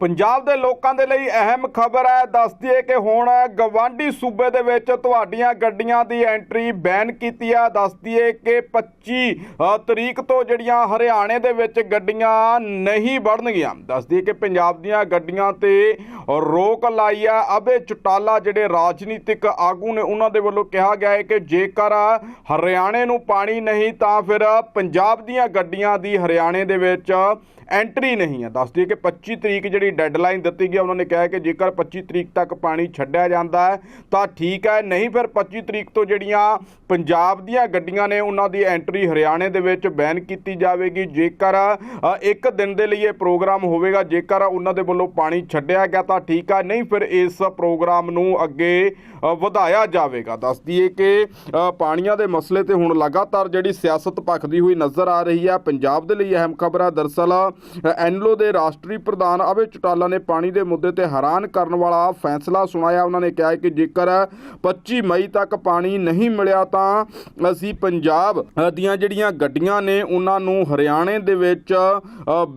ਪੰਜਾਬ ਦੇ ਲੋਕਾਂ ਦੇ ਲਈ ਅਹਿਮ ਖਬਰ ਹੈ। ਦੱਸਦੀ ਹੈ ਕਿ ਹੁਣ ਗਵਾਂਢੀ ਸੂਬੇ ਦੇ ਵਿੱਚ ਤੁਹਾਡੀਆਂ ਗੱਡੀਆਂ ਦੀ ਐਂਟਰੀ ਬੈਨ ਕੀਤੀ ਹੈ। ਦੱਸਦੀ ਹੈ ਕਿ 25 ਤਰੀਕ ਤੋਂ ਜਿਹੜੀਆਂ ਹਰਿਆਣੇ ਦੇ ਵਿੱਚ ਗੱਡੀਆਂ ਨਹੀਂ ਵੜਨਗੀਆਂ ਦੱਸਦੀ ਹੈ ਕਿ ਪੰਜਾਬ ਦੀਆਂ ਗੱਡੀਆਂ ਤੇ ਰੋਕ ਲਾਈ ਹੈ। ਅਬੇ ਚੁਟਾਲਾ ਜਿਹੜੇ ਰਾਜਨੀਤਿਕ ਆਗੂ ਨੇ ਉਹਨਾਂ ਦੇ ਵੱਲੋਂ ਕਿਹਾ ਗਿਆ ਹੈ ਕਿ ਜੇਕਰ ਹਰਿਆਣੇ ਨੂੰ ਪਾਣੀ ਨਹੀਂ ਤਾਂ ਫਿਰ ਪੰਜਾਬ ਦੀਆਂ ਗੱਡੀਆਂ ਦੀ ਹਰਿਆਣੇ ਦੇ ਵਿੱਚ ਐਂਟਰੀ ਨਹੀਂ ਹੈ। ਦੱਸਦੀ ਹੈ ਕਿ 25 ਤਰੀਕ ਜਿਹੜੀ ਡੈਡਲਾਈਨ ਦਿੱਤੀ ਗਈ ਉਹਨਾਂ ਨੇ ਕਿਹਾ ਕਿ ਜੇਕਰ 25 ਤਰੀਕ ਤੱਕ ਪਾਣੀ ਛੱਡਿਆ ਜਾਂਦਾ ਹੈ ਤਾਂ ਠੀਕ ਹੈ ਨਹੀਂ ਫਿਰ 25 ਤਰੀਕ ਤੋਂ ਜਿਹੜੀਆਂ ਪੰਜਾਬ ਦੀਆਂ ਗੱਡੀਆਂ ਨੇ ਉਹਨਾਂ ਦੀ ਐਂਟਰੀ ਹਰਿਆਣੇ ਦੇ ਵਿੱਚ ਬੈਨ ਕੀਤੀ ਜਾਵੇਗੀ। ਜੇਕਰ ਇੱਕ ਦਿਨ ਦੇ ਲਈ ਇਹ ਪ੍ਰੋਗਰਾਮ ਹੋਵੇਗਾ ਜੇਕਰ ਉਹਨਾਂ ਦੇ ਵੱਲੋਂ ਪਾਣੀ ਛੱਡਿਆ ਗਿਆ ਤਾਂ ਠੀਕ ਹੈ ਨਹੀਂ ਫਿਰ ਇਸ ਪ੍ਰੋਗਰਾਮ ਨੂੰ ਅੱਗੇ ਵਧਾਇਆ ਜਾਵੇਗਾ। ਦੱਸਦੀ ਹੈ ਕਿ ਪਾਣੀਆਂ ਦੇ ਮਸਲੇ ਤੇ ਹੁਣ ਲਗਾਤਾਰ ਜਿਹੜੀ ਸਿਆਸਤ ਭਖਦੀ ਹੋਈ ਨਜ਼ਰ ਆ ਰਹੀ ਹੈ ਪੰਜਾਬ ਦੇ ਲਈ ਅਹਿਮ ਖਬਰ ਹੈ। ਦਰਸਲ ਅ, ਐਨਲੋ ਦੇ ਰਾਸ਼ਟਰੀ ਪ੍ਰਧਾਨ ਅਵੇ ਚਟਾਲਾ ਨੇ ਪਾਣੀ ਦੇ ਮੁੱਦੇ ਤੇ ਹੈਰਾਨ ਕਰਨ ਵਾਲਾ ਫੈਸਲਾ ਸੁਣਾਇਆ। ਉਹਨਾਂ ਨੇ ਕਿਹਾ ਕਿ ਜੇਕਰ 25 ਮਈ ਤੱਕ ਪਾਣੀ ਨਹੀਂ ਮਿਲਿਆ ਤਾਂ ਅਸੀਂ ਪੰਜਾਬ ਦੀਆਂ ਜਿਹੜੀਆਂ ਗੱਡੀਆਂ ਨੇ ਉਹਨਾਂ ਨੂੰ ਹਰਿਆਣੇ ਦੇ ਵਿੱਚ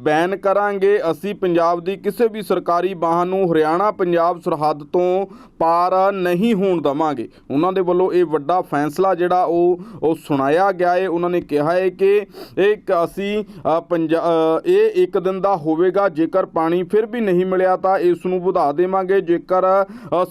ਬੈਨ ਕਰਾਂਗੇ। ਅਸੀਂ ਪੰਜਾਬ ਦੀ ਕਿਸੇ ਵੀ ਸਰਕਾਰੀ ਵਾਹਨ ਨੂੰ ਹਰਿਆਣਾ ਪੰਜਾਬ ਸਰਹੱਦ ਤੋਂ ਪਾਰ ਨਹੀਂ ਹੋਣ ਦਵਾਂਗੇ। ਉਹਨਾਂ ਦੇ ਵੱਲੋਂ ਇਹ ਵੱਡਾ ਫੈਸਲਾ ਜਿਹੜਾ ਉਹ ਉਹ ਸੁਣਾਇਆ ਗਿਆ ਹੈ ਉਹਨਾਂ ਨੇ ਕਿਹਾ ਹੈ ਕਿ ਇੱਕ ਅਸੀਂ ਅ, ਇਹ ਇੱਕ ਦਿਨ ਦਾ ਹੋਵੇਗਾ। ਜੇਕਰ ਪਾਣੀ ਫਿਰ ਵੀ ਨਹੀਂ ਮਿਲਿਆ ਤਾਂ ਇਸ ਨੂੰ ਵਧਾ ਦੇਵਾਂਗੇ। ਜੇਕਰ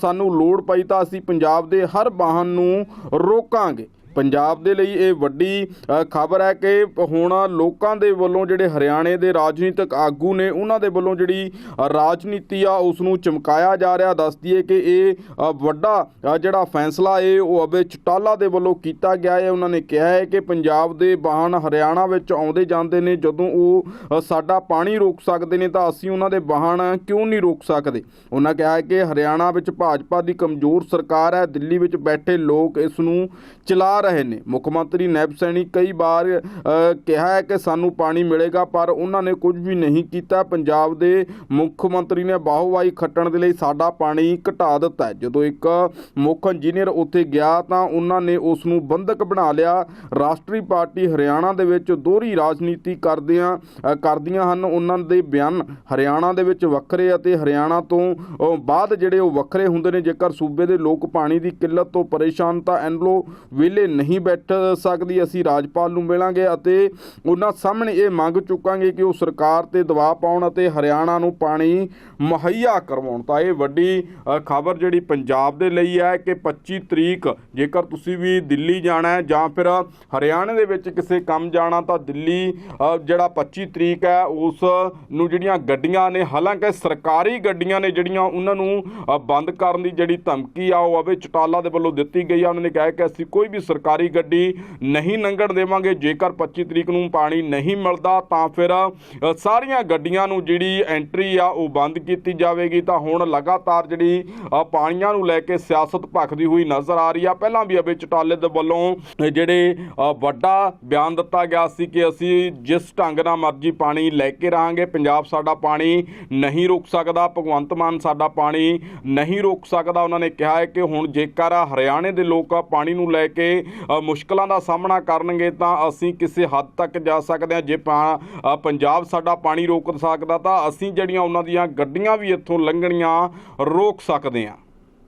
ਸਾਨੂੰ ਲੋੜ ਪਈ ਤਾਂ ਅਸੀਂ ਪੰਜਾਬ ਦੇ ਹਰ ਵਾਹਨ ਨੂੰ ਰੋਕਾਂਗੇ। ਪੰਜਾਬ ਦੇ ਲਈ ਇਹ ਵੱਡੀ ਖਬਰ ਹੈ ਕਿ ਹੁਣ ਲੋਕਾਂ ਦੇ ਵੱਲੋਂ ਜਿਹੜੇ ਹਰਿਆਣੇ ਦੇ ਰਾਜਨੀਤਿਕ ਆਗੂ ਨੇ, ਉਹਨਾਂ ਦੇ ਵੱਲੋਂ ਜਿਹੜੀ ਰਾਜਨੀਤੀ ਆ ਉਸ ਨੂੰ ਚਮਕਾਇਆ ਜਾ ਰਿਹਾ। ਦੱਸਦੀ ਹੈ ਕਿ ਇਹ ਵੱਡਾ ਜਿਹੜਾ ਫੈਸਲਾ ਹੈ ਉਹ ਅਬੇ ਚਟਾਲਾ ਦੇ ਵੱਲੋਂ ਕੀਤਾ ਗਿਆ ਹੈ ਉਹਨਾਂ ਨੇ ਕਿਹਾ ਹੈ ਕਿ ਪੰਜਾਬ ਦੇ ਵਾਹਨ ਹਰਿਆਣਾ ਵਿੱਚ ਆਉਂਦੇ ਜਾਂਦੇ ਨੇ, ਜਦੋਂ ਉਹ ਸਾਡਾ ਪਾਣੀ ਰੋਕ ਸਕਦੇ ਨੇ, ਤਾਂ ਅਸੀਂ ਉਹਨਾਂ ਦੇ ਵਾਹਨ ਕਿਉਂ ਨਹੀਂ ਰੋਕ ਸਕਦੇ? ਉਹਨਾਂ ਕਿਹਾ ਹੈ ਕਿ ਹਰਿਆਣਾ ਵਿੱਚ ਭਾਜਪਾ ਦੀ ਕਮਜ਼ੋਰ ਸਰਕਾਰ ਹੈ, ਦਿੱਲੀ ਵਿੱਚ ਬੈਠੇ ਲੋਕ ਇਸ ਨੂੰ ਚਲਾ ਰਹੇ ਨੇ। ਮੁੱਖ ਮੰਤਰੀ ਨੈਬ ਸੈਣੀ ਕਈ ਵਾਰ ਕਿਹਾ ਹੈ ਕਿ ਸਾਨੂੰ ਪਾਣੀ ਮਿਲੇਗਾ, ਪਰ ਉਹਨਾਂ ਨੇ ਕੁਝ ਵੀ ਨਹੀਂ ਕੀਤਾ। ਪੰਜਾਬ ਦੇ ਮੁੱਖ ਮੰਤਰੀ ਨੇ ਬਾਹੂਵਾਈ ਖੱਟਣ ਦੇ ਲਈ ਸਾਡਾ ਪਾਣੀ ਘਟਾ ਦਿੱਤਾ ਜਦੋਂ ਇੱਕ ਮੁੱਖ ਇੰਜੀਨੀਅਰ ਉੱਥੇ ਗਿਆ ਤਾਂ ਉਹਨਾਂ ਨੇ ਉਸ ਨੂੰ ਬੰਧਕ ਬਣਾ ਲਿਆ। ਰਾਸ਼ਟਰੀ ਪਾਰਟੀ ਹਰਿਆਣਾ ਦੇ ਵਿੱਚ ਦੋਹਰੀ ਰਾਜਨੀਤੀ ਕਰਦਿਆਂ ਕਰਦੀਆਂ ਹਨ। ਉਹਨਾਂ ਦੇ ਬਿਆਨ ਹਰਿਆਣਾ ਦੇ ਵਿੱਚ ਵੱਖਰੇ ਅਤੇ ਹਰਿਆਣਾ ਤੋਂ ਬਾਅਦ ਜਿਹੜੇ ਉਹ ਵੱਖਰੇ ਹੁੰਦੇ ਨੇ। ਜੇਕਰ ਸੂਬੇ ਦੇ ਲੋਕ ਪਾਣੀ ਦੀ ਕਿੱਲਤ ਤੋਂ ਪਰੇਸ਼ਾਨ ਤਾਂ ਐਨਲੋ ਵੇਲੇ ਨਹੀਂ ਬੈਠ ਸਕਦੀ, ਅਸੀਂ ਰਾਜਪਾਲ ਨੂੰ ਮਿਲਾਂਗੇ ਅਤੇ ਉਹਨਾਂ ਸਾਹਮਣੇ ਇਹ ਮੰਗ ਚੁੱਕਾਂਗੇ ਕਿ ਉਹ ਸਰਕਾਰ ਤੇ ਦਬਾਅ ਪਾਉਣ ਅਤੇ ਹਰਿਆਣਾ ਨੂੰ ਪਾਣੀ ਮੁਹੱਈਆ ਕਰਵਾਉਣ। ਤਾਂ ਇਹ ਵੱਡੀ ਖਬਰ ਜਿਹੜੀ ਪੰਜਾਬ ਦੇ ਲਈ ਹੈ ਕਿ 25 ਤਰੀਕ, ਜੇਕਰ ਤੁਸੀਂ ਵੀ ਦਿੱਲੀ ਜਾਣਾ ਹੈ ਜਾਂ ਫਿਰ ਹਰਿਆਣਾ ਦੇ ਵਿੱਚ ਕਿਸੇ ਕੰਮ ਜਾਣਾ, ਤਾਂ ਦਿੱਲੀ ਜਿਹੜਾ 25 ਤਰੀਕ ਹੈ, ਉਸ ਨੂੰ ਜਿਹੜੀਆਂ ਗੱਡੀਆਂ ਨੇ, ਹਾਲਾਂਕਿ ਸਰਕਾਰੀ ਗੱਡੀਆਂ ਨੇ ਜਿਹੜੀਆਂ ਉਹਨਾਂ ਨੂੰ ਬੰਦ ਕਰਨ ਦੀ ਜਿਹੜੀ ਧਮਕੀ ਆ, ਉਹ ਅਵੇ ਚਟਾਲਾ ਦੇ ਵੱਲੋਂ ਦਿੱਤੀ ਗਈ ਆ। ਉਹਨਾਂ ਨੇ ਕਿਹਾ ਕਿ ਅਸੀਂ ਕੋਈ ਵੀ ਸਰਕਾਰੀ ਗੱਡੀ ਨਹੀਂ ਲੰਘਣ ਦੇਵਾਂਗੇ। ਜੇਕਰ 25 ਤਰੀਕ ਨੂੰ ਪਾਣੀ ਨਹੀਂ ਮਿਲਦਾ, ਤਾਂ ਫਿਰ ਸਾਰੀਆਂ ਗੱਡੀਆਂ ਨੂੰ ਜਿਹੜੀ ਐਂਟਰੀ ਆ, ਉਹ ਬੰਦ ਕੀਤੀ ਜਾਵੇਗੀ। ਤਾਂ ਹੁਣ ਲਗਾਤਾਰ ਜਿਹੜੀ ਪਾਣੀਆਂ ਨੂੰ ਲੈ ਕੇ ਸਿਆਸਤ ਭਖਦੀ ਹੋਈ ਨਜ਼ਰ ਆ ਰਹੀ ਆ। ਪਹਿਲਾਂ ਵੀ ਅਵੇ ਚਟਾਲੇ ਦੇ ਵੱਲੋਂ ਜਿਹੜੇ ਵੱਡਾ ਬਿਆਨ ਦਿੱਤਾ ਗਿਆ ਸੀ ਕਿ ਅਸੀਂ ਜਿਸ ਢੰਗ ਨਾਲ ਮਰਜ਼ੀ ਪਾਣੀ ਲੈ ਕੇ ਰਹਾਂਗੇ, ਪੰਜਾਬ ਸਾਡਾ ਪਾਣੀ ਨਹੀਂ ਰੋਕ ਸਕਦਾ, ਭਗਵੰਤ ਮਾਨ ਸਾਡਾ ਪਾਣੀ ਨਹੀਂ ਰੋਕ ਸਕਦਾ। ਉਹਨਾਂ ਨੇ ਕਿਹਾ ਹੈ ਕਿ ਹੁਣ ਜੇਕਰ ਹਰਿਆਣੇ ਦੇ ਲੋਕ ਪਾਣੀ ਨੂੰ ਲੈ ਕੇ ਮੁਸ਼ਕਲਾਂ ਦਾ ਸਾਹਮਣਾ ਕਰਨਗੇ ਤਾਂ ਅਸੀਂ ਕਿਸੇ ਹੱਦ ਤੱਕ ਜਾ ਸਕਦੇ ਹਾਂ। ਜੇ ਪਾ- ਪੰਜਾਬ ਸਾਡਾ ਪਾਣੀ ਰੋਕ ਸਕਦਾ ਤਾਂ ਅਸੀਂ ਜਿਹੜੀਆਂ ਉਹਨਾਂ ਦੀਆਂ ਗੱਡੀਆਂ ਵੀ ਇੱਥੋਂ ਲੰਘਣੀਆਂ ਰੋਕ ਸਕਦੇ ਹਾਂ।